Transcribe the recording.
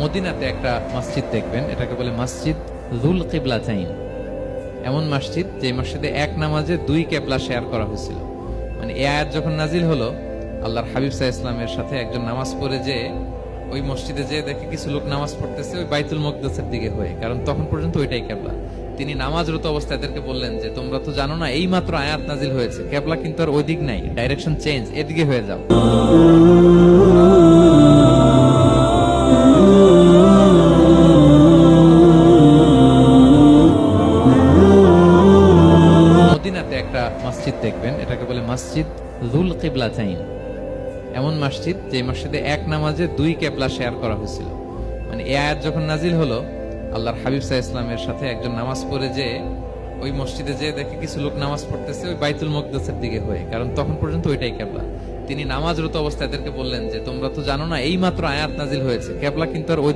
মদিনাতে একটা মসজিদ দেখবেন, এটাকে বলে মসজিদ জুল কেবলা চাইন এমন মসজিদ যে মসজিদে এক নামাজে দুই কেবলা শেয়ার করা হয়েছিল। মানে এ আয়াত যখন নাজিল হলো, আল্লাহর হাবিব সাহা ইসলামের সাথে একজন নামাজ পড়ে যে, ওই মসজিদে যে দেখে কিছু লোক নামাজ পড়তেছে, ওই বাইতুল মকদাসের দিকে হয়ে, কারণ তখন পর্যন্ত ওইটাই কেবলা। তিনি নামাজরত অবস্থায় এদেরকে বললেন যে, তোমরা তো জানো না এই মাত্র আয়াত নাজিল হয়েছে, কেবলা কিন্তু আর ওই দিক নাই ডাইরেকশন চেঞ্জ এদিকে হয়ে যাও। মদিনাতে একটা মসজিদ দেখবেন, এটাকে বলে মসজিদ জুল কিবলা চাইন এমন মসজিদ যে মসজিদে এক নামাজে দুই কেবলা শেয়ার করা হয়েছিল। মানে এই আয়াত যখন নাজিল হলো, আল্লাহর হাবিব সাহা ইসলামের সাথে একজন নামাজ পড়ে যে, ওই মসজিদে যে দেখে কিছু লোক নামাজ পড়তেছে, ওই বাইতুল মকদাসের দিকে হয়ে। কারণ তখন পর্যন্ত ওইটাই কেবলা। তিনি নামাজরত অবস্থায় এদেরকে বললেন যে, তোমরা তো জানো না এই মাত্র আয়াত নাজিল হয়েছে। কেবলা কিন্তু আর ওই